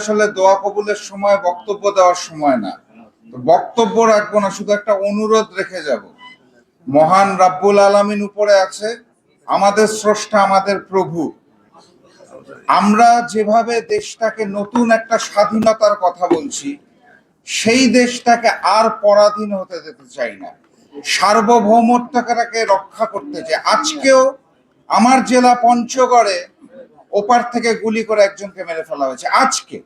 আসলে দোয়া কবুলের সময়, বক্তব্য দেওয়ার সময় না। বক্তব্য রাখব না, শুধু একটা অনুরোধ রেখে যাব। মহান রাব্বুল আলামিন উপরে আছে, আমাদের স্রষ্টা আমাদের প্রভু। আমরা যেভাবে দেশটাকে নতুন একটা স্বাধীনতার কথা বলছি, সেই দেশটাকে আর পরাধীন হতে দিতে চাই না। সার্বভৌমত্বটাকে রক্ষা করতে চাই। আজকেও আমার জেলা পঞ্চগড়ে ওপার থেকে গুলি করে একজনকে মেরে ফেলা হয়েছে। আজকে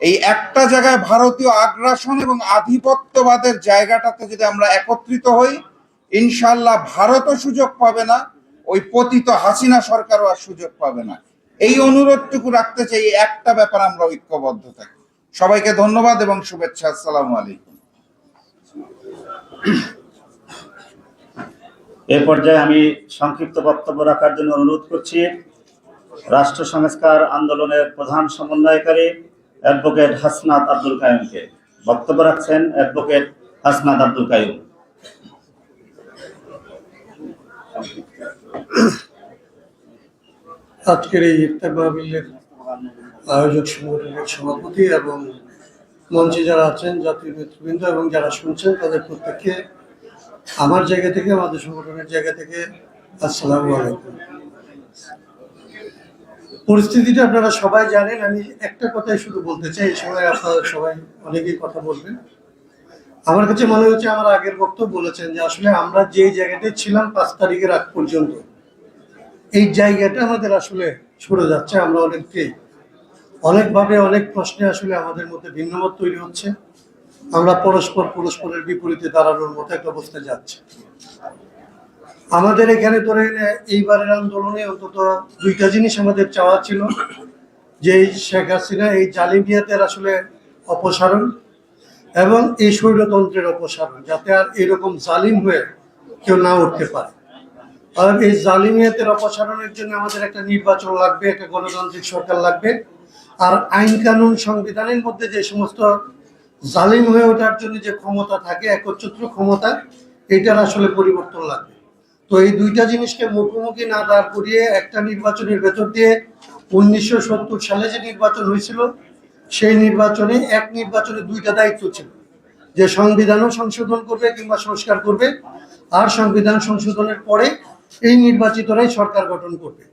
এই একটা জায়গায় ভারতীয় আগ্রাসন এবং আধিপত্যবাদের জায়গাটাতে যদি আমরা একত্রিত হই ইনশাল্লাহ ভারতও সুযোগ পাবে না, ওই পতিত হাসিনা সরকারও আর সুযোগ পাবে না। এই অনুরোধটুকু রাখতে চাই একটা ব্যাপার আমরা ঐক্যবদ্ধ থাকি। সবাইকে ধন্যবাদ এবং শুভেচ্ছা, আসসালামু আলাইকুম। এ পর্যায়ে আমি সংক্ষিপ্ত বক্তব্য রাখার জন্য অনুরোধ করছি, রাষ্ট্র সংস্কার আন্দোলনের প্রধান সমন্বয়কারী অ্যাডভোকেট হাসনাত আব্দুল কায়ুমকে বক্তব্য রাখছেন অ্যাডভোকেট হাসনাত আব্দুল কায়ুম আজকের এই ইফতার মাহবিলের আয়োজক সংগঠনের সভাপতি এবং মঞ্চে যারা আছেন জাতীয় নেতৃবৃন্দ এবং যারা শুনছেন, তাদের প্রত্যেককে আমার জায়গা থেকে, আমাদের সংগঠনের জায়গা থেকে আসসালামু আলাইকুম। পরিস্থিতিটা আপনারা সবাই জানেন, আমি একটা কথাই শুধু বলতে চাই, এই সময় আপনারা সবাই অনেকেই কথা বলবেন। আমার কাছে মনে হচ্ছে আমার আগের বক্তব্য বলেছেন যে আসলে আমরা যে জায়গাটায় ছিলাম পাঁচ তারিখের আগ পর্যন্ত, এই জায়গাটা আমাদের আসলে সরে যাচ্ছে, আমরা অনেককেই অনেকভাবে অনেক প্রশ্নে আসলে আমাদের মধ্যে ভিন্নমত তৈরি হচ্ছে। আমরা পরস্পর পরস্পরের বিপরীতে দাঁড়ানোর মতো একটা অবস্থায় যাচ্ছে। আমাদের এখানে ধরেন এইবারের আন্দোলনে অন্তত দুইটা জিনিস আমাদের চাওয়া ছিল। যে শেখ হাসিনা, এই জালিমিয়াতের আসলে অপসারণ এবং এই স্বৈরতন্ত্রের অপসারণ, যাতে আর এরকম জালিম হয়ে কেউ না উঠতে পারে। আর এই জালিমিয়াতের অপসারণের জন্য আমাদের একটা নির্বাচন লাগবে, একটা গণতান্ত্রিক সরকার লাগবে। আর আইন কানুন সংবিধানের মধ্যে যে সমস্ত জালিম হয়ে ওঠার জন্য যে ক্ষমতা থাকে, একচ্ছত্র ক্ষমতা, এটার আসলে পরিবর্তন লাগবে। তো এই দুইটা জিনিসকে মুখোমুখি না দাঁড় করিয়ে একটা নির্বাচনের ভেতর দিয়ে উনিশশো সত্তর সালে যে নির্বাচন হয়েছিল, সেই নির্বাচনে এক নির্বাচনে দুইটা দায়িত্ব ছিল। যে সংবিধানও সংশোধন করবে কিংবা সংস্কার করবে, আর সংবিধান সংশোধনের পরে এই নির্বাচিতরাই সরকার গঠন করবে।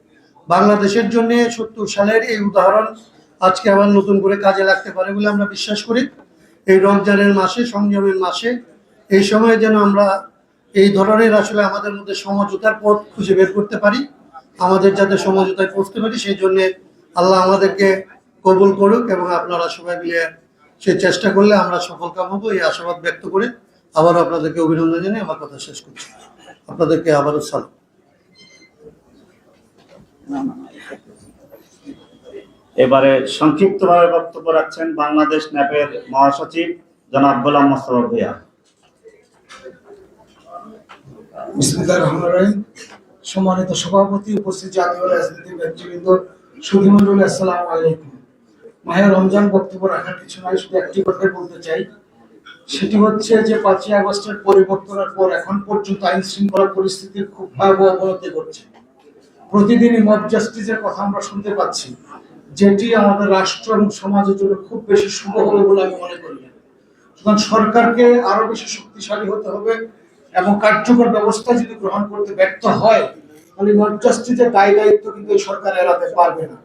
বাংলাদেশের জন্য সত্তর সালের এই উদাহরণ আজকে আবার নতুন করে কাজে লাগতে পারে বলে আমরা বিশ্বাস করি। এই রমজানের মাসে, সংযমের মাসে, এই সময়ে যেন আমরা এই ধরনের আসলে আমাদের মধ্যে সমঝোতার পথ খুঁজে বের করতে পারি। আমাদের যাতে সমঝোতায় পৌঁছতে পারি, সেই জন্য আল্লাহ আমাদেরকে কবুল করুক এবং আপনারা সবাই মিলে সেই চেষ্টা করলে আমরা সফল কাম হব, এই আশাবাদ ব্যক্ত করে আবারও আপনাদেরকে অভিনন্দন জানিয়ে আমার কথা শেষ করছি। আপনাদেরকে আবারও সালাম। এবারে সংক্ষিপ্তভাবে বক্তব্য রাখছেন বাংলাদেশ ন্যাপের মহাসচিব জনাব গোলাম মোস্তফা ভূঁইয়া। সম্মানিত সভাপতি, উপস্থিত জাতীয় ব্যক্তিবৃন্দ আসসালামু আলাইকুম। রমজান বক্তব্য রাখার কিছু নয়, শুধু একটি কথাই বলতে চাই। সেটি হচ্ছে যে, পাঁচই আগস্টের পরিবর্তনের পর এখন পর্যন্ত আইন শৃঙ্খলা পরিস্থিতির খুব ভয়াবহ অবনতি প্রতিদিনই মব জাস্টিসের কথা আমরা শুনতে পাচ্ছি, যেটি আমাদের রাষ্ট্র এবং সমাজের জন্য খুব বেশি শুভ হবে বলে আমি মনে করি সুতরাং সরকারকে আরও বেশি শক্তিশালী হতে হবে এবং কার্যকর ব্যবস্থা যদি গ্রহণ করতে ব্যর্থ হয়, তাহলে মধ্যস্থিতের দায় দায়িত্ব কিন্তু সরকার এড়াতে পারবে না।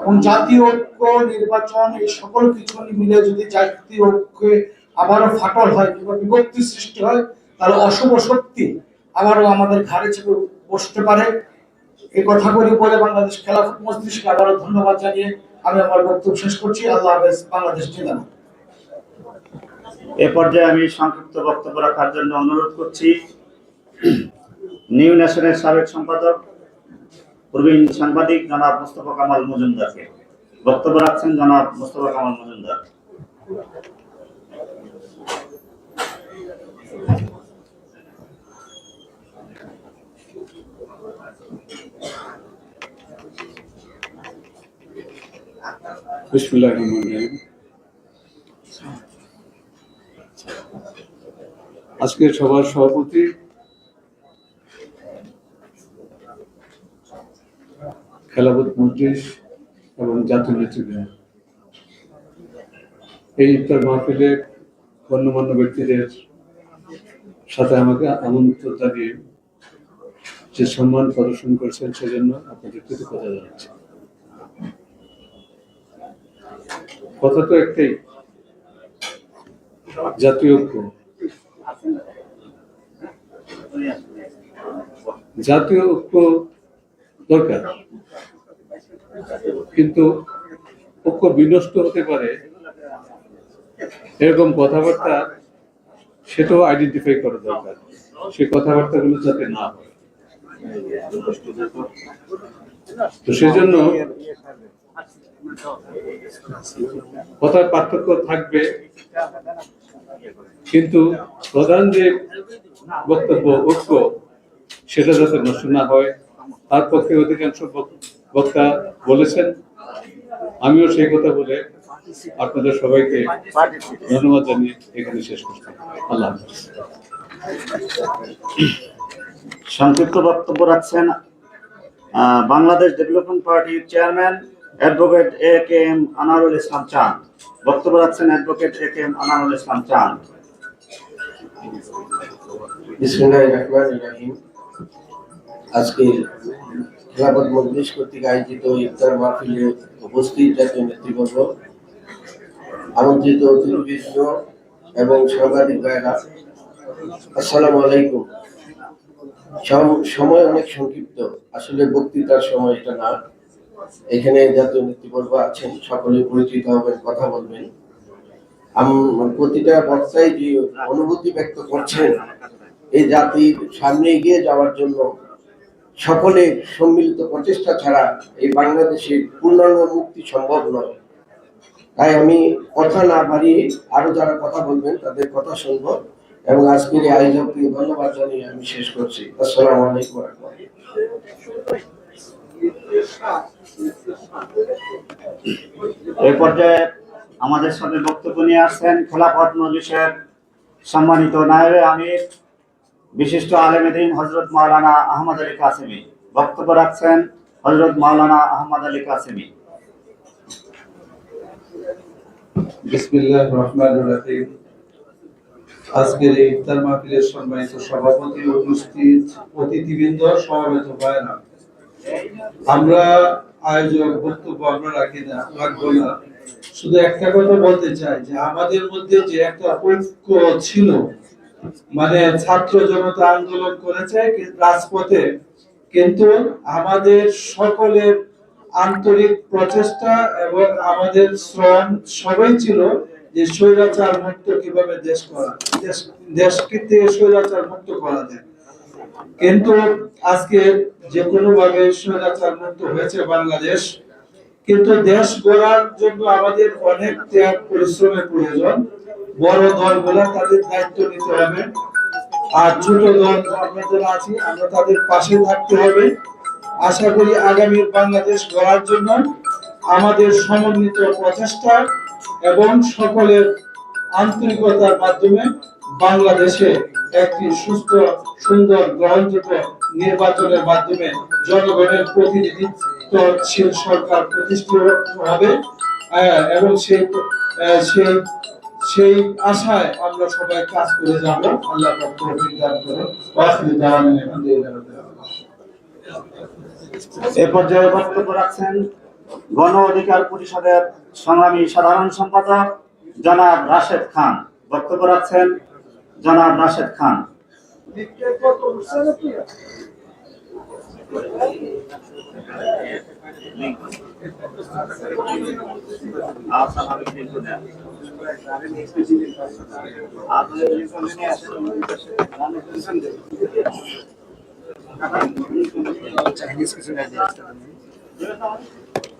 এবং জাতীয় ঐক্য, নির্বাচন, এই সকল কিছু মিলে যদি জাতীয় ঐক্যে আবারও ফাটল হয় কিংবা বিভক্তি সৃষ্টি হয়, তাহলে অশুভ শক্তি আবারও আমাদের ঘাড়ে চেপে বসতে পারে। এই কথাগুলি বলে বাংলাদেশ খেলাফত মজলিসকে আবারও ধন্যবাদ জানিয়ে আমি আমার বক্তব্য শেষ করছি। আল্লাহ হাফেজ। বাংলাদেশ জিন্দাবাদ। এ পর্যায়ে আমি সংক্ষিপ্ত বক্তব্য রাখার জন্য অনুরোধ করছি। নিউ ন্যাশনের সাবেক সম্পাদক, প্রবীণ সাংবাদিক জনাব মোস্তফা কামাল মজুমদারকে। বক্তব্য রাখছেন জনাব মোস্তফা কামাল মজুমদার। রহিম। আজকে সবার সভাপতি খেলাফত মজলিস এবং জাতীয় নেতৃবৃন্দ। এই ইফতার মাহফিলে গণ্যমান্য ব্যক্তিদের সাথে আমাকে আমন্ত্রণ জানিয়ে যে সম্মান প্রদর্শন করেছেন সেজন্য আপনাদের কৃতজ্ঞতা জানাচ্ছি। কথা তো একটাই, জাতীয় ঐক্য। জাতীয় ঐক্য দরকার। কিন্তু ঐক্য বিনষ্ট হতে পারে এরকম কথাবার্তা সেটাও আইডেন্টিফাই করা দরকার। সেই কথাবার্তাগুলো যাতে না হয়। তো সেজন্য কথার পার্থক্য থাকবে কিন্তু প্রধান যে বক্তব্য ঐক্য সেটা যাতে নষ্ট না হয়, তার পক্ষে অধিকাংশ বক- বক্তা বলেছেন। আমিও সেই কথা বলে আপনাদের সবাইকে ধন্যবাদ জানিয়ে এখানে শেষ করছি। আল্লাহ সংক্ষিপ্ত বক্তব্য রাখছেন বাংলাদেশ ডেভেলপমেন্ট পার্টির chairman advocate A K M Anarul Islam বক্তব্য রাখছেন advocate A K M Anarul Islam আজকে মজলিস কর্তৃক আয়োজিত ইফতার মাহফিলে উপস্থিত জাতীয় নেতৃবৃন্দ আমন্ত্রিত এবং সাংবাদিক ভাইরা আসসালামু আলাইকুম। সম- সময় অনেক সংক্ষিপ্ত, আসলে বক্তৃতার সময় এটা না। এখানে জাতীয় নেতৃবর্গ আছেন সকলে পরিচিত হবেন, কথা বলবেন। প্রতিটা যে অনুভূতি ব্যক্ত করছেন, এই জাতির সামনে এগিয়ে যাওয়ার জন্য সকলে সম্মিলিত প্রচেষ্টা ছাড়া এই বাংলাদেশের পূর্ণাঙ্গ মুক্তি সম্ভব নয়। তাই আমি কথা না বাড়িয়ে আরও যারা কথা বলবেন, তাদের কথা শুনব এবং আজকের এই আয়োজককে ধন্যবাদ জানিয়ে আমি শেষ করছি। আসসালামু আলাইকুম। এই পর্যায়ে আমাদের সাথে বক্তব্য নিয়ে আসছেন খেলাফত মজলিসের সম্মানিত নায়েবে আমির, বিশিষ্ট আলেমেদিন হজরত মাওলানা আহমদ আলী কাসেমি। বক্তব্য রাখছেন হজরত মাওলানা আহমদ আলী কাসেমি। আজকের এই ইফতার মাহফিলের সম্মানিত সভাপতি উপস্থিত অতিথিবৃন্দ, সমাবেত ভাইরা আমরা আয়োজক বক্তব্য আমরা রাখি না, রাখব না। শুধু একটা কথা বলতে চাই যে আমাদের মধ্যে যে একটা ঐক্য ছিল মানে ছাত্র জনতা আন্দোলন করেছে রাজপথে, কিন্তু আমাদের সকলের আন্তরিক প্রচেষ্টা এবং আমাদের শ্রম সবাই ছিল যে স্বৈরাচার মুক্ত কীভাবে দেশ করা, দেশ, দেশকে স্বৈরাচার মুক্ত করা যায়। কিন্তু আজকে যে কোনো ভাবে স্বৈরাচার মুক্ত হয়েছে বাংলাদেশ, কিন্তু দেশ গড়ার জন্য আমাদের অনেক ত্যাগ পরিশ্রমের প্রয়োজন। বড় দলগুলা তাদের দায়িত্ব নিতে হবে। আর ছোট দল আমরা যারা আছি, আমরা তাদের পাশে থাকতে হবে। আশা করি আগামী বাংলাদেশ গড়ার জন্য আমাদের সমন্বিত প্রচেষ্টা এবং সকলের আন্তরিকতার মাধ্যমে বাংলাদেশে একটি সুস্থ, সুন্দর, গ্রহণযোগ্য নির্বাচনের মাধ্যমে জনগণের প্রতিনিধিত্বশীল সরকার প্রতিষ্ঠিত হবে এবং সেই সেই সেই আশায় আমরা সবাই কাজ করে যাব। আল্লাহ এ পর্যায়ে বক্তব্য রাখছেন গণ অধিকার পরিষদের সংগ্রামী সাধারণ সম্পাদক জনাব রাশেদ খান। বক্তব্য রাখছেন জনাব রাশেদ খান।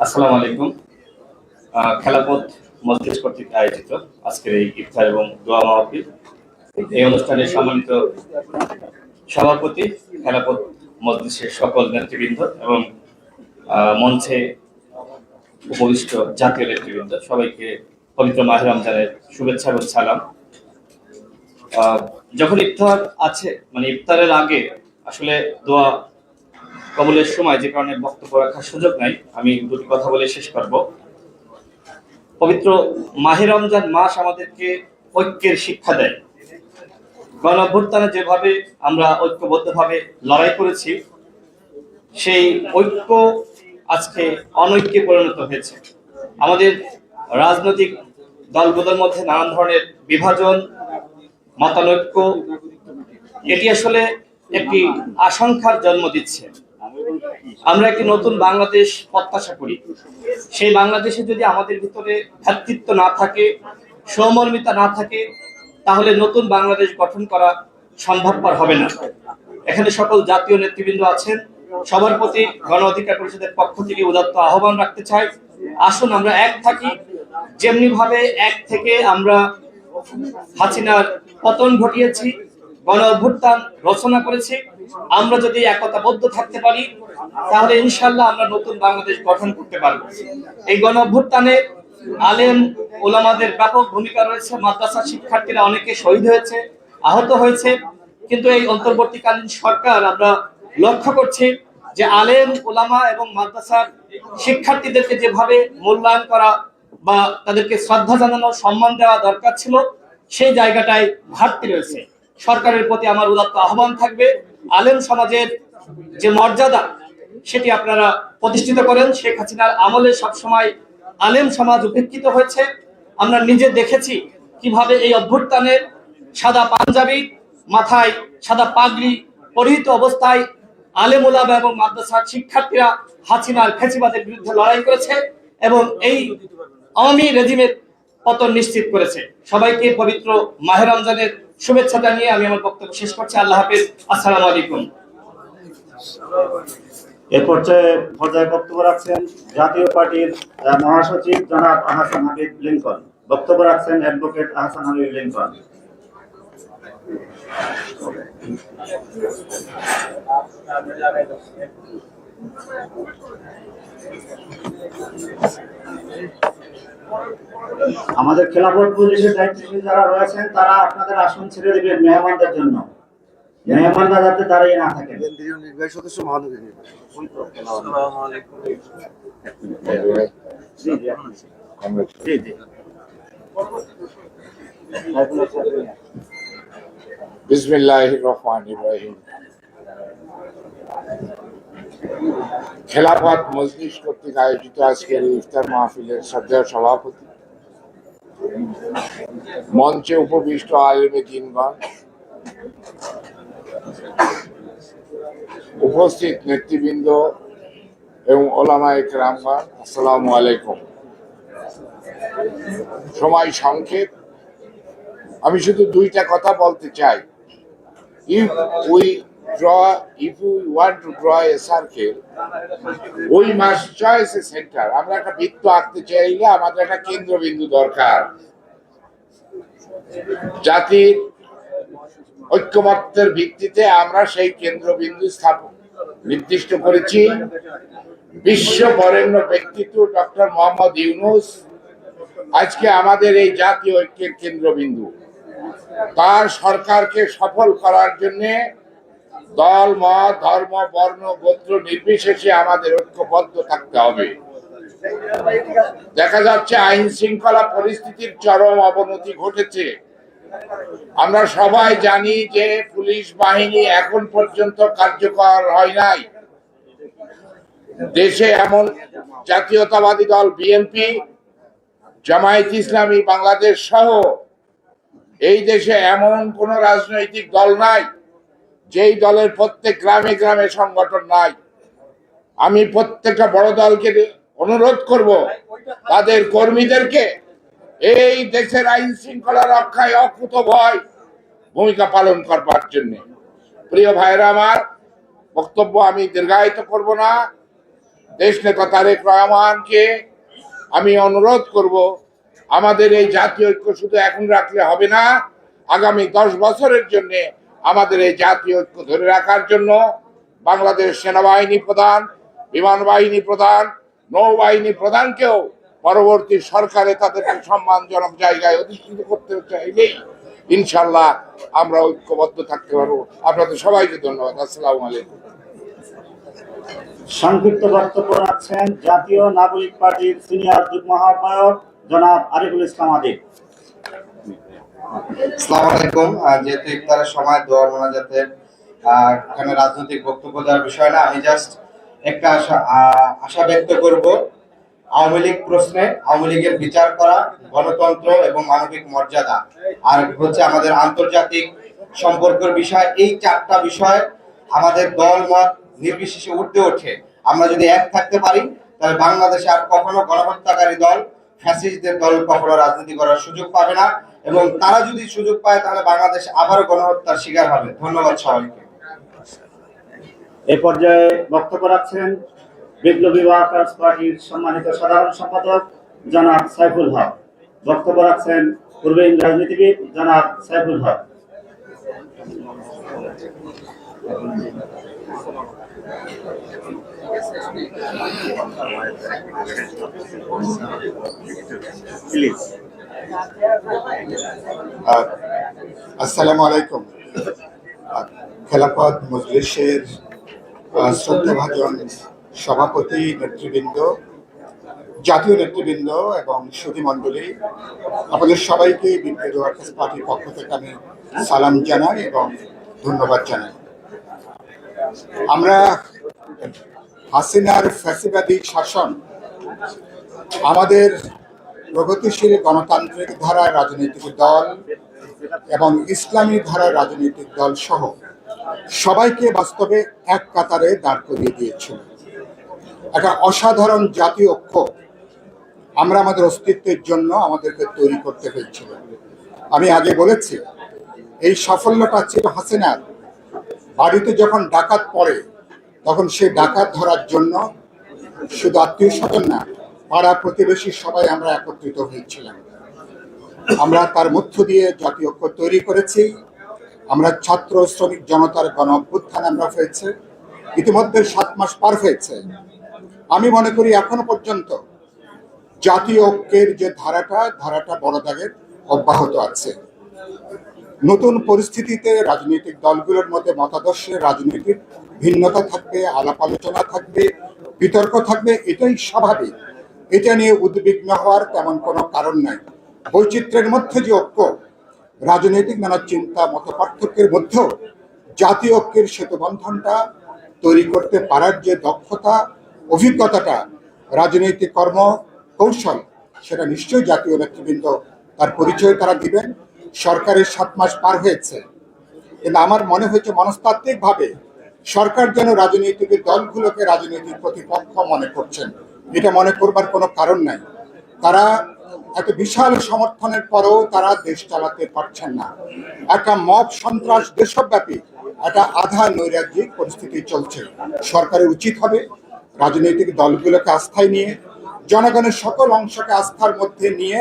আসসালামু আলাইকুম। খেলাপথ মজলিস কর্তৃক আয়োজিত আজকের এই ইফতার এবং দোয়া মাহফিল। এই অনুষ্ঠানের সম্মানিত সভাপতি, খেলাপথ মজলিসের সকল নেতৃবৃন্দ এবং মঞ্চে উপবিষ্ট জাতীয় নেতৃবৃন্দ, সবাইকে পবিত্র মাহের রমজানের শুভেচ্ছা এবং সালাম। যখন ইফতার আছে মানে ইফতারের আগে আসলে দোয়া কবলের সময় যে কারণে বক্তব্য রাখার সুযোগ নাই, আমি দুটি কথা বলে শেষ করব। পবিত্র মাহে রমজান মাস আমাদেরকে ঐক্যের শিক্ষা দেয়। গণ অভ্যুত্থানে যেভাবে আমরা ঐক্যবদ্ধভাবে লড়াই করেছি, সেই ঐক্য আজকে অনৈক্যে পরিণত হয়েছে। আমাদের রাজনৈতিক দলগুলোর মধ্যে নানান ধরনের বিভাজন, মতানৈক্য, এটি আসলে একটি আশঙ্কার জন্ম দিচ্ছে। আমরা একটি নতুন বাংলাদেশ প্রত্যাশা করি। সেই বাংলাদেশে যদি আমাদের ভিতরে ভ্রাতৃত্ব না থাকে সৌমর্মিতা না থাকে তাহলে নতুন বাংলাদেশ গঠন করা সম্ভবপর হবে না। এখানে সকল জাতীয় নেতৃবৃন্দ আছেন। সবার প্রতি গণ অধিকার পরিষদের পক্ষ থেকে উদাত্ত আহ্বান রাখতে চাই। আসুন, আমরা এক থাকি। যেমনি ভাবে এক থেকে আমরা হাসিনার পতন ঘটিয়েছি, গণ অভ্যুত্থান রচনা করেছি, আমরা যদি একতাবদ্ধ থাকতে পারি, তাহলে ইনশাল্লাহ আমরা নতুন বাংলাদেশ গঠন করতে পারব। এই গণ অভ্যুত্থানে আলেম ওলামাদের ব্যাপক ভূমিকা রয়েছে। মাদ্রাসা শিক্ষার্থীরা অনেকে শহীদ হয়েছে, আহত হয়েছে। কিন্তু এই অন্তর্বর্তীকালীন সরকার আমরা লক্ষ্য করছি যে আলেম ওলামা এবং মাদ্রাসার শিক্ষার্থীদেরকে যেভাবে মূল্যায়ন করা বা তাদেরকে শ্রদ্ধা জানানো, সম্মান দেওয়া দরকার ছিল, সেই জায়গাটায় ঘাটতি রয়েছে। সরকারের প্রতি আমার উদাত্ত আহ্বান থাকবে। আলেম সমাজের যে মর্যাদা, সেটি আপনারা প্রতিষ্ঠিত করেন। শেখ হাসিনার আমলে সবসময় আলেম সমাজ উপেক্ষিত হয়েছে। আমরা নিজে দেখেছি কীভাবে এই অভ্যুত্থানের সাদা পাঞ্জাবি, মাথায় সাদা পাগড়ি পরিহিত অবস্থায় আলেম ওলামা এবং মাদ্রাসার শিক্ষার্থীরা হাসিনার ফেসিবাদের বিরুদ্ধে লড়াই করেছে এবং এই আওয়ামী রেজিমের পতন নিশ্চিত করেছে। সবাইকে পবিত্র মাহের রমজানের শুভেচ্ছা জানিয়ে আমি আমার বক্তব্য শেষ করছি। আল্লাহ হাফিজ। আসসালামু আলাইকুম। এ পর্যায়ে পর্যায়ে বক্তব্য রাখছেন জাতীয় পার্টির মহাসচিব জনাব আহসান হাবিব লিঙ্কন। বক্তব্য রাখছেন অ্যাডভোকেট আহসান হাবিব লিঙ্কন। আমাদের খেলাফত পুলিশের দায়িত্বশীল যারা রয়েছেন, তারা আপনাদের আসন ছেড়ে দিবেন মেহমানদের জন্য। মেহমানরা যাতে দাঁড়িয়ে না থাকেন। জি জি জি বিসমিল্লাহ রহমান ইব্রাহিম খেলাফত মজলিস কর্তৃক আয়োজিত আজকের এই ইফতার মাহফিলের শ্রদ্ধেয় সভাপতি মঞ্চে উপবিষ্ট আলেমে দিনগণ উপস্থিত নেতৃবৃন্দ এবং ওলামায়ে কেরামগণ আসসালামু আলাইকুম। সময় সংক্ষেপ। আমি শুধু দুইটা কথা বলতে চাই। If we draw, if we want to draw a circle, we must choose a center. আমরা একটা বৃত্ত আঁকতে চাইলে আমাদের একটা কেন্দ্রবিন্দু দরকার। জাতির ঐক্যমত্যের ভিত্তিতে আমরা সেই কেন্দ্রবিন্দু স্থাপন। নির্দিষ্ট করেছি, বিশ্ব বরেণ্য ব্যক্তিত্ব ডক্টর মোহাম্মদ ইউনুস আজকে আমাদের এই জাতীয় ঐক্যের কেন্দ্রবিন্দু। তার সরকারকে সফল করার জন্য দল, মত, ধর্ম, বর্ণ, গোত্র নির্বিশেষে আমাদের ঐক্যবদ্ধ থাকতে হবে। দেখা যাচ্ছে আইন শৃঙ্খলা পরিস্থিতির চরম অবনতি ঘটেছে। আমরা সবাই জানি যে পুলিশ বাহিনী এখন পর্যন্ত কার্যকর হয় নাই। দেশে এমন জাতীয়তাবাদী দল বিএনপি, জামায়াত ইসলামী, বাংলাদেশ সহ এই দেশে এমন কোন রাজনৈতিক দল নাই, যেই দলের প্রত্যেক গ্রামে গ্রামে সংগঠন নাই। আমি প্রত্যেকটা বড় দলকে অনুরোধ করব, তাদের কর্মীদেরকে এই দেশের আইন শৃঙ্খলা রক্ষায় অকুত ভয় ভূমিকা পালন করবার জন্য। প্রিয় ভাইরা আমার, বক্তব্য আমি দীর্ঘায়িত করব না। দেশ নেতা তারেক রহমানকে আমি অনুরোধ করব, আমাদের এই জাতীয় ঐক্য শুধু এখন রাখলে হবে না, আগামী দশ বছরের জন্য আমাদের এই জাতীয় ঐক্য ধরে রাখার জন্য বাংলাদেশ সেনাবাহিনী প্রধান, বিমান বাহিনী প্রধান, নৌবাহিনী প্রধানকেও পরবর্তী সরকারে তাদেরকে সম্মানজনক জায়গায় অধিষ্ঠিত করতে চাইলেই ইনশাল্লাহ আমরা ঐক্যবদ্ধ থাকতে পারব। আপনাদের সবাইকে ধন্যবাদ। আসসালাম আলাইকুম। সংক্ষিপ্ত বক্তব্য রাখছেন জাতীয় নাগরিক পার্টির সিনিয়র যুগ্ম আহ্বায়ক জনাব আরিফুল ইসলাম আদিব আসসালামু আলাইকুম। যেহেতু ইফতারের সময় দোয়ার মোনাজাতের আহ, এখানে রাজনৈতিক বক্তব্য দেওয়ার বিষয় না আমি জাস্ট একটা আশা আহ, আশা ব্যক্ত করব আওয়ামী লীগ প্রশ্নে আওয়ামী লীগের বিচার করা গণতন্ত্র এবং মানবিক মর্যাদা। আর হচ্ছে আমাদের আন্তর্জাতিক সম্পর্কের বিষয়, এই চারটা বিষয় আমাদের দল মত নির্বিশেষে উঠতে ওঠে আমরা যদি এক থাকতে পারি, তাহলে বাংলাদেশে আর কখনো গণহত্যাকারী দল, ফ্যাসিস্টদের দল কখনো রাজনীতি করার সুযোগ পাবে না। এবং তারা যদি সুযোগ পায়, তাহলে বাংলাদেশ আবারও গণহত্যার শিকার হবে। ধন্যবাদ সবাইকে। এই পর্যায়ে বক্তব্য রাখছেন বিপ্লবী ওয়ার্কার্স পার্টির সম্মানিত সাধারণ সম্পাদক জনাব সাইফুল হক। বক্তব্য রাখছেন পূর্বীন রাজনীতিবিদ জনাব সাইফুল হক। আসসালামু আলাইকুম খেলাফত মজলিসের শ্রদ্ধাভাজন সভাপতি নেতৃবৃন্দ, জাতীয় নেতৃবৃন্দ এবং সুধী মণ্ডলী, আপনাদের সবাইকে বিপ্লবী ওয়ার্কার্স পার্টির পক্ষ থেকে আমি সালাম জানাই এবং ধন্যবাদ জানাই। আমরা হাসিনার ফ্যাসিবাদী শাসন, আমাদের প্রগতিশীল গণতান্ত্রিক ধারার রাজনৈতিক দল এবং ইসলামী ধারার রাজনৈতিক দল সহ সবাইকে বাস্তবে এক কাতারে দাঁড় করিয়ে দিয়েছিল। একটা অসাধারণ জাতীয় ঐক্য আমরা আমাদের অস্তিত্বের জন্য আমাদেরকে তৈরি করতে হয়েছিল। আমি আগে বলেছি, এই সাফল্যটা ছিল হাসিনার। বাড়িতে যখন ডাকাত পড়ে, তখন সে ডাকাত ধরার জন্য শুধু আত্মীয় স্বজন না, পাড়া প্রতিবেশী সবাই আমরা একত্রিত হয়েছিলাম। আমরা তার মধ্য দিয়ে জাতীয় ঐক্য তৈরি করেছি। আমরা ছাত্র শ্রমিক জনতার গণ অভ্যুত্থান আমরা হয়েছে। ইতিমধ্যে সাত মাস পার হয়েছে। আমি মনে করি এখনও পর্যন্ত জাতীয় ঐক্যের যে ধারাটা ধারাটা বড় দাগের অব্যাহত আছে। নতুন পরিস্থিতিতে রাজনৈতিক দলগুলোর মধ্যে মতাদর্শের রাজনৈতিক ভিন্নতা থাকবে, আলাপ আলোচনা থাকবে, বিতর্ক থাকবে, এটাই স্বাভাবিক। এটা নিয়ে উদ্বিগ্ন হওয়ার তেমন কোনো কারণ নাই। বৈচিত্র্যের মধ্যে যে ঐক্য, রাজনৈতিক নানা চিন্তা, মত পার্থক্যের মধ্যেও জাতীয় ঐক্যের সেতুবন্ধনটা তৈরি করতে পারার যে দক্ষতা অভিজ্ঞতাটা রাজনৈতিক কর্ম কৌশল সেটা নিশ্চয়ই জাতীয় নেতৃবৃন্দ তার পরিচয় তারা দিবেন। সরকারের সাত মাস পার হয়েছে। কিন্তু আমার মনে হয়েছে মনস্তাত্ত্বিকভাবে সরকার যেন রাজনৈতিক দলগুলোকে রাজনৈতিক প্রতিপক্ষ মনে করছেন, এটা মনে করবার কোনো কারণ নাই। তারা এত বিশাল সমর্থনের পরেও তারা দেশ চালাতে পারছেন না। একটা মব সন্ত্রাস দেশব্যাপী, একটা আধা নৈরাজ্যিক পরিস্থিতি চলছে। সরকারের উচিত হবে রাজনৈতিক দলগুলোকে আস্থায় নিয়ে, জনগণের সকল অংশকে আস্থার মধ্যে নিয়ে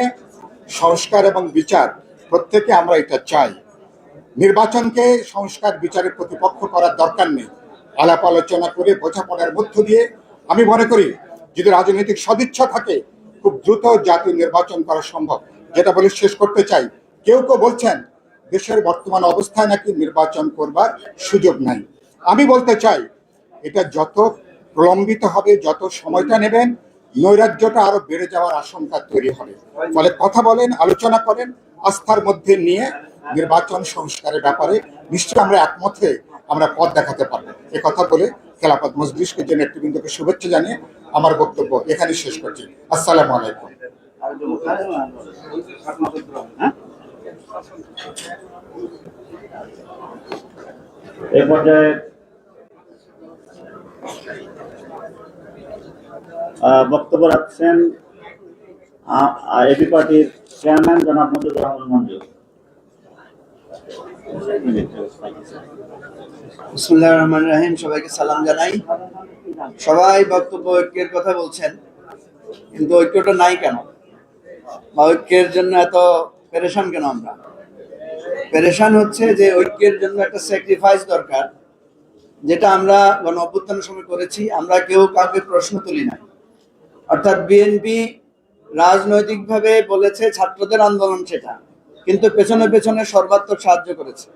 সংস্কার এবং বিচার প্রত্যেকে আমরা এটা চাই। নির্বাচনকে সংস্কার, বিচারের প্রতিপক্ষ করার দরকার নেই। আলাপ আলোচনা করে, বোঝাপড়ার মধ্য দিয়ে আমি মনে করি, যদি রাজনৈতিক সদিচ্ছা থাকে, খুব দ্রুত জাতীয় নির্বাচন করা সম্ভব। যেটা বলে শেষ করতে চাই, কেউ কেউ বলছেন, দেশের বর্তমান অবস্থায় নাকি নির্বাচন করবার সুযোগ নাই। আমি বলতে চাই, এটা যত প্রলম্বিত হবে যত সময়টা নেবেন, নৈরাজ্যটা আরও বেড়ে যাওয়ার আশঙ্কা তৈরি হবে। ফলে কথা বলেন, আলোচনা করেন, আস্থার মধ্যে নিয়ে নির্বাচন সংস্কারের ব্যাপারে নিশ্চয়ই আমরা একমত আমরা পথ দেখাতে পারব। এ কথা বলে খেলাফত মজলিসকে যে নেতৃবৃন্দকে শুভেচ্ছা জানিয়ে আমার বক্তব্য এখানে শেষ করছি। আসসালামু আলাইকুম? এই পর্যায়ে বক্তব্য রাখছেন এবি পার্টির চেয়ারম্যান জনাব মঞ্জুর রহমান মঞ্জু। বিসমুল্লাহ রহমান রাহিম, সবাইকে সালাম জানাই। সবাই বক্তব্য ঐক্যের কথা বলছেন, কিন্তু ঐক্যটা নাই কেন? বা ঐক্যের জন্য এত পেরেশান কেন আমরা? পেরেশান হচ্ছে যে ঐক্যের জন্য একটা স্যাক্রিফাইস দরকার, যেটা আমরা গণ অভ্যুত্থানের সময় করেছি। আমরা কেউ কাউকে প্রশ্ন তুলি নাই অর্থাৎ বিএনপি রাজনৈতিকভাবে বলেছে ছাত্রদের আন্দোলন সেটা, কিন্তু পেছনে পেছনে সর্বাত্মক সাহায্য করেছে।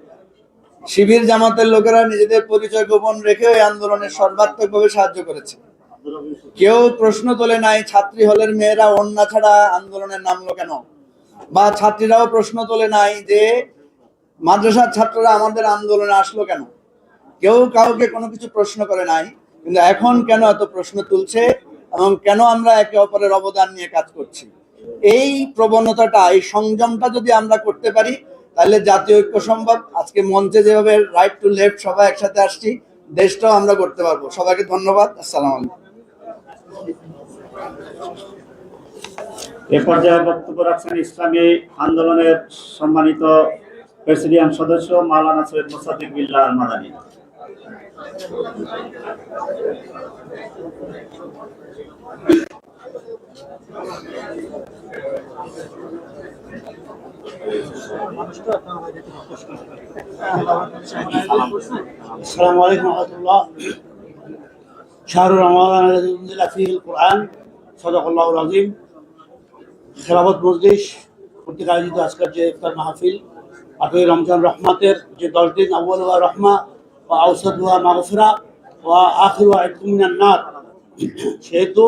শিবির জামাতের লোকেরা নিজেদের পরিচয় গোপন রেখে ওই আন্দোলনে সর্বাত্মকভাবে সাহায্য করেছে। কেউ প্রশ্ন তোলে নাই, ছাত্রী হলের মেয়েরা অন্য ছাড়া আন্দোলনের নামলো কেন? বা ছাত্রীরাও প্রশ্ন তোলে নাই যে মাদ্রাসার ছাত্ররা আমাদের আন্দোলনে আসলো কেন? কেউ কাউকে কোনো কিছু প্রশ্ন করে নাই, কিন্তু এখন কেন এত প্রশ্ন তুলছে? এবং কেন আমরা একে অপরের অবদান নিয়ে কাজ করছি? এই প্রবণতাটা, এই সংযমটা যদি আমরা করতে পারি, তাহলে জাতীয় ঐক্য সম্ভব। আজকে মঞ্চে যেভাবে রাইট টু লেফট সবাই একসাথে আসছি, দেশটাও আমরা করতে পারব। সবাইকে ধন্যবাদ। আসসালাম আলাইকুম। এ পর্যায়ে বক্তব্য রাখছেন ইসলামী আন্দোলনের সম্মানিত প্রেসিডিয়াম সদস্য মাওলানা সৈয়দ মোসাদ্দিক বিল্লাহ মাদানী। السلام عليكم ورحمة الله شهر رمضان الذي أنزل فيه القرآن صدق الله العظيم খেলাফত মজলিস কর্তৃক আয়োজিত আজকের যে ইফতার মাহফিল আটই রমজান রহমাতের যে দশ দিন আউ্বাল ওয়া রহমা সেহেতু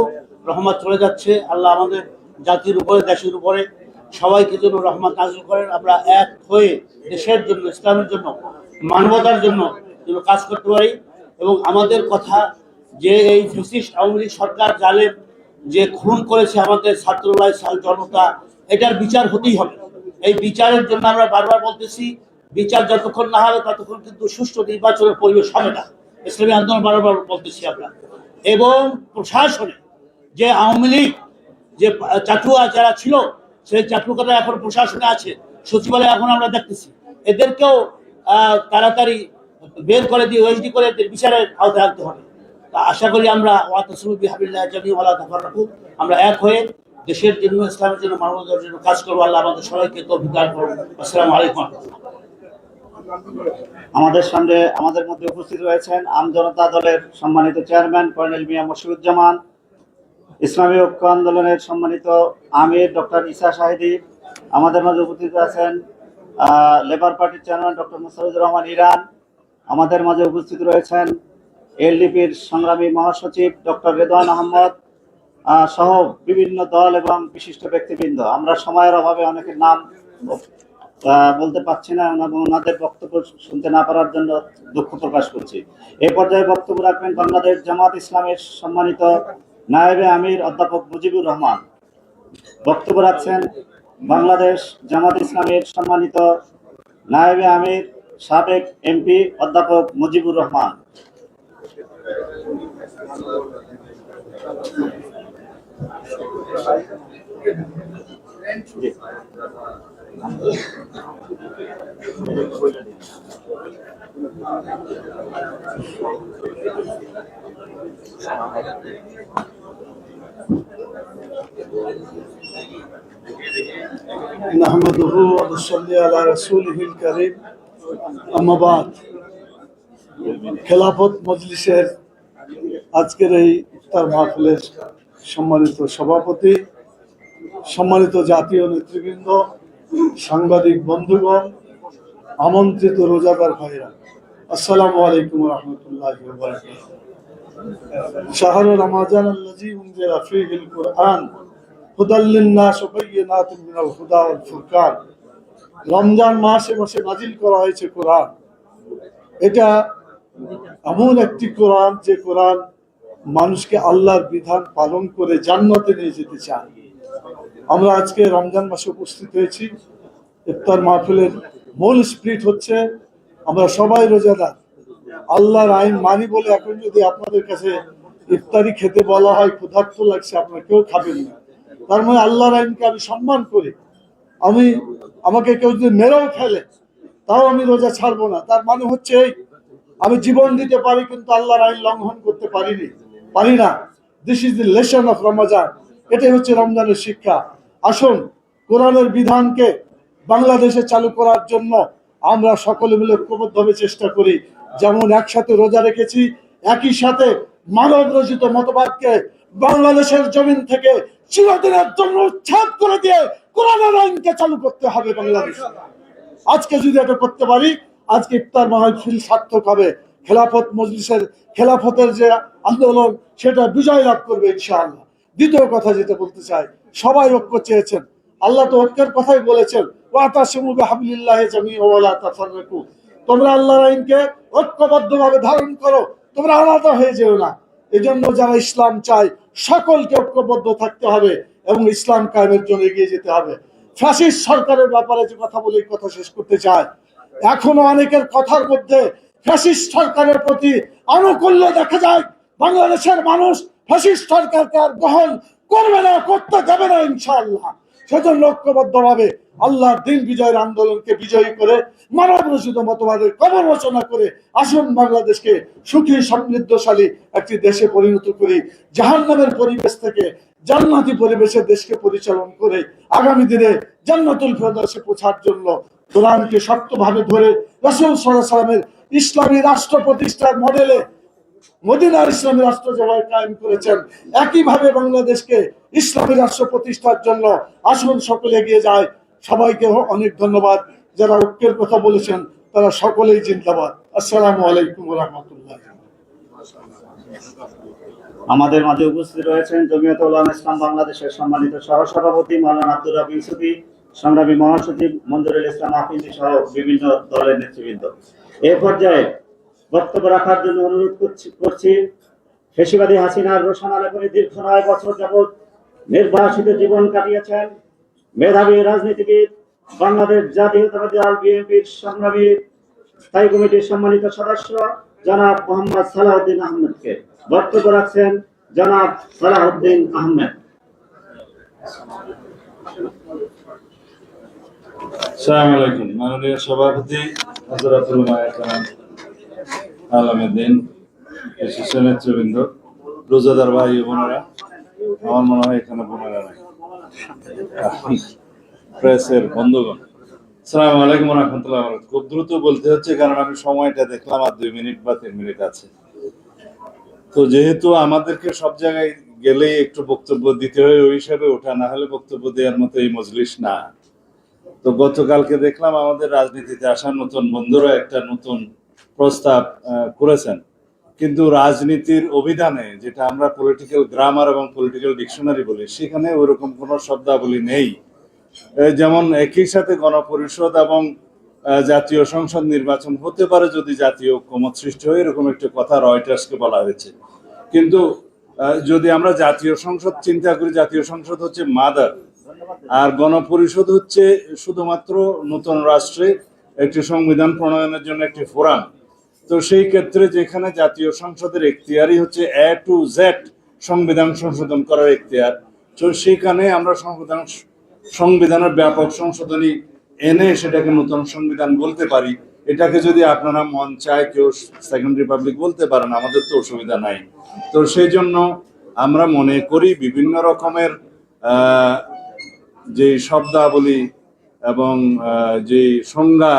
রহমত চলে যাচ্ছে, আল্লাহ আমাদের জাতির উপরে, দেশের উপরে সবাইকে যেন রহমত নাজিল করেন। আমরা এক হয়ে দেশের জন্য, ইসলামের জন্য, মানবতার জন্য যেন কাজ করতে পারি এবং আমাদের কথা যে এই ফেসিস্ট আওয়ামী লীগ সরকার জালেম যে খুন করেছে আমাদের ছাত্রলাই সাল জনতা এটার বিচার হতেই হবে। এই বিচারের জন্য আমরা বারবার বলতেছি বিচার যতক্ষণ না হবে ততক্ষণ কিন্তু সুষ্ঠু নির্বাচনের পরিবেশ হবে না। ইসলামী আন্দোলন বারবার বলতেছি আমরা। এবং প্রশাসনে যে আওয়ামী লীগ, যে চাটুয়া যারা ছিল, সেই চাটুকারা এখন প্রশাসনে আছে। সচিবালয়ে এখন আমরা দেখতেছি। এদেরকেও তাড়াতাড়ি বের করে দিয়ে ওএসডি করে এদের বিচারের আওতায় আনতে হবে। তা আশা করি আমরা ওয়াতাসুবি হাবিল্লাহ জামি ওয়ালা তাফাররাকু আমরা এক হয়ে দেশের জন্য, ইসলামের জন্য, মানবতার জন্য কাজ করব। আল্লাহ আমাদের সবাইকে তৌফিক দান করুন। আসসালামু আলাইকুম। আমাদের সঙ্গে, আমাদের মধ্যে উপস্থিত রয়েছেন আম জনতা দলের সম্মানিত চেয়ারম্যান কর্নেল মিয়া মশিউজ্জামান, ইসলামী ঐক্য আন্দোলনের সম্মানিত আমির ডক্টর ইসা শাহিদি, আমাদের মাঝে উপস্থিত আছেন লেবার পার্টির chairman doctor Mustafizur Rahman Iran, আমাদের মাঝে উপস্থিত রয়েছেন এলডিপির সংগ্রামী মহাসচিব ডক্টর রেদওয়ান আহমদ সহ বিভিন্ন দল এবং বিশিষ্ট ব্যক্তিবৃন্দ। আমরা সময়ের অভাবে অনেকের নাম বলতে পারছি না ওনাদের বক্তব্য শুনতে না পারার জন্য দুঃখ প্রকাশ করছি। এই পর্যায়ে বক্তব্য রাখবেন বাংলাদেশ জামাত ইসলামের সম্মানিত নায়েবে আমির অধ্যাপক মুজিবুর রহমান। বক্তব্য রাখছেন বাংলাদেশ জামাত ইসলামের সম্মানিত নায়েবে আমির সাবেক এমপি অধ্যাপক মুজিবুর রহমান। نحمده ونصلي على رسوله الكريم أما بعد খেলাফত মজলিসের আজকের এই ইফতার মাহফিলের সম্মানিত সভাপতি সম্মানিত জাতীয় নেতৃবৃন্দ সাংবাদিক বন্ধুগণ, আমন্ত্রিত রোজাদার ভাইরা, আসসালামু আলাইকুম রহমতুল্লাহ বাইয়িনাতিন মিনাল হুদা রমজান মাসে মাসে নাজিল করা হয়েছে কোরআন। এটা এমন একটি কোরআন যে কোরআন মানুষকে আল্লাহর বিধান পালন করে জান্নাতে নিয়ে যেতে চায়। আমরা আজকে রমজান মাসে উপস্থিত হয়েছি। ইফতার মাহফিলের মূল স্প্রিট হচ্ছে, আমরা সবাই রোজাদার। আল্লাহর আইন মানি বলে এখন যদি আপনাদের কাছে ইফতারি খেতে বলা হয়, ক্ষুধার্ত লাগছে, আপনারা কেউ খাবেন না। তার মানে আল্লাহর আইনকে আমি সম্মান করি। আমি, আমাকে কেউ যদি মেরেও ফেলে, তাও আমি রোজা ছাড়বো না। তার মানে হচ্ছে এই, আমি জীবন দিতে পারি কিন্তু আল্লাহর আইন লঙ্ঘন করতে পারিনি। পারি না। This is the lesson of Ramzan এটাই হচ্ছে রমজানের শিক্ষা। আসুন, কোরআনের বিধানকে বাংলাদেশে চালু করার জন্য আমরা সকলে মিলে ঐক্যবদ্ধভাবে চেষ্টা করি। যেমন একসাথে রোজা রেখেছি, একই সাথে মানব রচিত মতবাদকে বাংলাদেশের জমিন থেকে চিরদিনের জন্য উচ্ছেদ করে দিয়ে কোরআনের আইনকে চালু করতে হবে বাংলাদেশ। আজকে যদি এটা করতে পারি, আজকে ইফতার মাহফিল সার্থক হবে। খেলাফত মজলিসের খেলাফতের যে আন্দোলন, সেটা বিজয় লাভ করবে ইনশাআল্লাহ। দ্বিতীয় কথা যেটা বলতে চাই সবাই ঐক্য চেয়েছেন। আল্লাহ তো ঐক্যের কথাই বলেছেন ওয়াতাসিমু বিহাবলিল্লাহি জামিআ ওয়া লা তাফাররাকু। তোমরা আল্লাহর আইনকে ঐক্যবদ্ধভাবে ধারণ করো, তোমরা আলাদা হয়ে যেও না। এজন্য যারা ইসলাম চায়, সকলকে ঐক্যবদ্ধ থাকতে হবে এবং ইসলাম কায়েমের জন্য এগিয়ে যেতে হবে। ফ্যাসিস্ট সরকারের ব্যাপারে যে কথা বলে কথা শেষ করতে চায়, এখনও অনেকের কথার মধ্যে ফ্যাসিস্ট সরকারের প্রতি আনুকূল্য দেখা যায়। বাংলাদেশের মানুষ ফ্যাসিস্ট সরকারকে আর গ্রহণ করবে না, করতে দেবে না ইনশাআল্লাহ। সেজন্য ঐক্যবদ্ধভাবে আল্লাহর দিন বিজয়ের আন্দোলনকে বিজয়ী করে মানব রচিত মতবাদের কবর রচনা করে আসুন বাংলাদেশকে সুখী, সমৃদ্ধশালী একটি দেশে পরিণত করি, জাহান্নামের পরিবেশ থেকে জান্নাতি পরিবেশে দেশকে পরিচালন করে আগামী দিনে জান্নাতুল ফেরদাসে পৌঁছার জন্য কোরআনকে শক্তভাবে ধরে রসুল সাল্লাহ সাল্লামের ইসলামী রাষ্ট্র প্রতিষ্ঠার মডেলে মদিনার ইসলামী রাষ্ট্র যেভাবে কায়েম করেছেন, একইভাবে বাংলাদেশকে ইসলামী রাষ্ট্র প্রতিষ্ঠার জন্য আসুন সকলে এগিয়ে যায়। সবাইকে অনেক ধন্যবাদ। যারা ঐক্যের কথা বলেছেন, তারা সকলেই জিন্দাবাদ। আসসালামু আলাইকুম রহমতুল্লাহ। আমাদের মাঝে উপস্থিত রয়েছেন জমিয়ত উলামা ইসলাম বাংলাদেশের সম্মানিত সহসভাপতি মৌলানা আব্দুর রবি ইউসুফি, সংগ্রামী মহাসচিব মঞ্জুরুল ইসলাম আফিজি সহ বিভিন্ন দলের নেতৃবৃন্দ। এ পর্যায়ে বক্তব্য রাখার জন্য অনুরোধ করছি ফেসিবাদী হাসিনার রোশন আলমী দীর্ঘ নয় বছর যাবৎ নির্বাসিত জীবন কাটিয়েছেন। মেধাবী রাজনীতিবিদ, বাংলাদেশ জাতীয়তাবাদী দল, বিএনপির সংগ্রামী, স্থায়ী কমিটির সম্মানিত সদস্য জনাব মোহাম্মদ সালাউদ্দিন আহমেদকে। বক্তব্য রাখছেন জনাব সালাউদ্দিন আহমেদ। সালাম আলাইকুম। মাননীয় সভাপতি, হজরতুল মায়াকাম নেতৃবৃন্দ, রোজাদার ভাই বোনেরা, আমার মনে হয় এখানে বোনেরা নাই। প্রেসের বন্ধুগণ সালাম আলাইকুম রহমতুল্লাহ খুব দ্রুত বলতে হচ্ছে, কারণ আমি সময়টা দেখলাম আর দুই মিনিট বা তিন মিনিট আছে। তো যেহেতু আমাদেরকে সব জায়গায় গেলেই একটু বক্তব্য দিতে হয়, ওই হিসাবে ওঠা, না হলে বক্তব্য দেওয়ার মতো এই মজলিস না। তো গতকালকে দেখলাম আমাদের রাজনীতিতে আসা নতুন বন্ধুরা, একটা নতুন প্রস্তাব করেছেন। কিন্তু রাজনীতির অভিধানে যেটা আমরা পলিটিক্যাল গ্রামার এবং পলিটিক্যাল ডিকশনারি বলি, সেখানে ওরকম কোনো শব্দাবলী নেই। যেমন একই সাথে গণপরিষদ এবং জাতীয় সংসদ নির্বাচন হতে পারে যদি জাতীয় ঐক্যমত সৃষ্টি হয়, এরকম একটা কথা রয়টার্সকে বলা হয়েছে। কিন্তু যদি আমরা জাতীয় সংসদ চিন্তা করি, জাতীয় সংসদ হচ্ছে মাদার, আর গণপরিষদ হচ্ছে শুধুমাত্র নতুন রাষ্ট্রে একটি সংবিধান প্রণয়নের জন্য একটি ফোরাম। তো সেই ক্ষেত্রে যেখানে জাতীয় সংসদের এখতিয়ারই হচ্ছে এ টু জেড সংবিধান সংশোধন করার এখতিয়ার, তো সেখানে আমরা সংবিধান সংবিধানের ব্যাপক সংশোধনী এনে সেটাকে নতুন সংবিধান বলতে পারি। এটাকে যদি আপনারা মন চায় কেউ সেকেন্ড রিপাবলিক বলতে পারেন, আমাদের তো অসুবিধা নাই। তো সেই জন্য আমরা মনে করি বিভিন্ন রকমের যে শব্দাবলী এবং যে সংজ্ঞা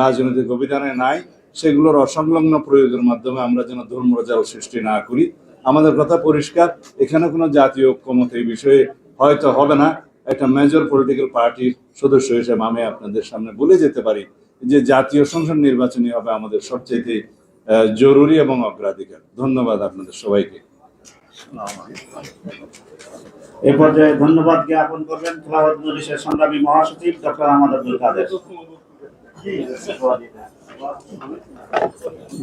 রাজনৈতিক অভিধানে নাই সেগুলোর অসংলগ্ন প্রয়োগের মাধ্যমে আমরা যেন ধর্মজাল সৃষ্টি না করি। আমাদের কথা পরিষ্কার। এখানে কোনো জাতীয় ঐক্যমত এই বিষয়ে হয়তো হবে না। একটা মেজর পলিটিক্যাল পার্টির সদস্য হিসেবে আমি আপনাদের সামনে বলে যেতে পারি যে জাতীয় সংসদ নির্বাচনই হবে আমাদের সবচেয়ে জরুরি এবং অগ্রাধিকার। ধন্যবাদ আপনাদের সবাইকে। এ পর্যায়ে ধন্যবাদ জ্ঞাপন করবেন সংগ্রামী মহাসচিব ডক্টর কাদের।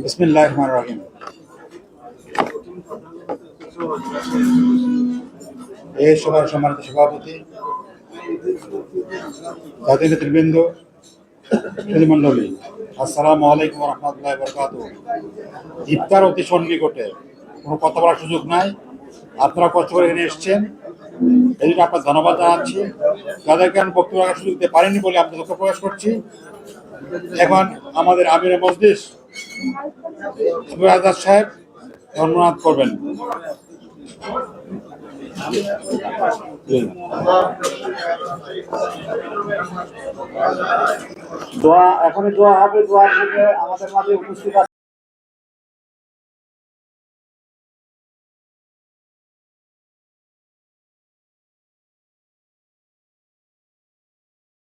বিসমিল্লাহ রহমান রহিম এই সভার সম্মানিত সভাপতি জাতীয় নেতৃবৃন্দ মন্ডলী আসসালামু আলাইকুম রহমতুল্লাহ বরকাত ইফতার অতি সন্নিকটে, কোনো কথা বলার সুযোগ নাই। আপনারা কষ্ট করে এখানে এসছেন। এই জন্য আপনার ধন্যবাদ জানাচ্ছি। যাদেরকে আমি বক্তব্য রাখার সুযোগ দিতে পারিনি বলে আপনাদের দুঃখ প্রকাশ করছি। এখন আমাদের আমির মসজিদ আজাদ সাহেব ধন্যবাদ করবেন। দোয়া এখনই দোয়া হবে দোয়ার পূর্বে আমাদের মাঝে উপস্থিত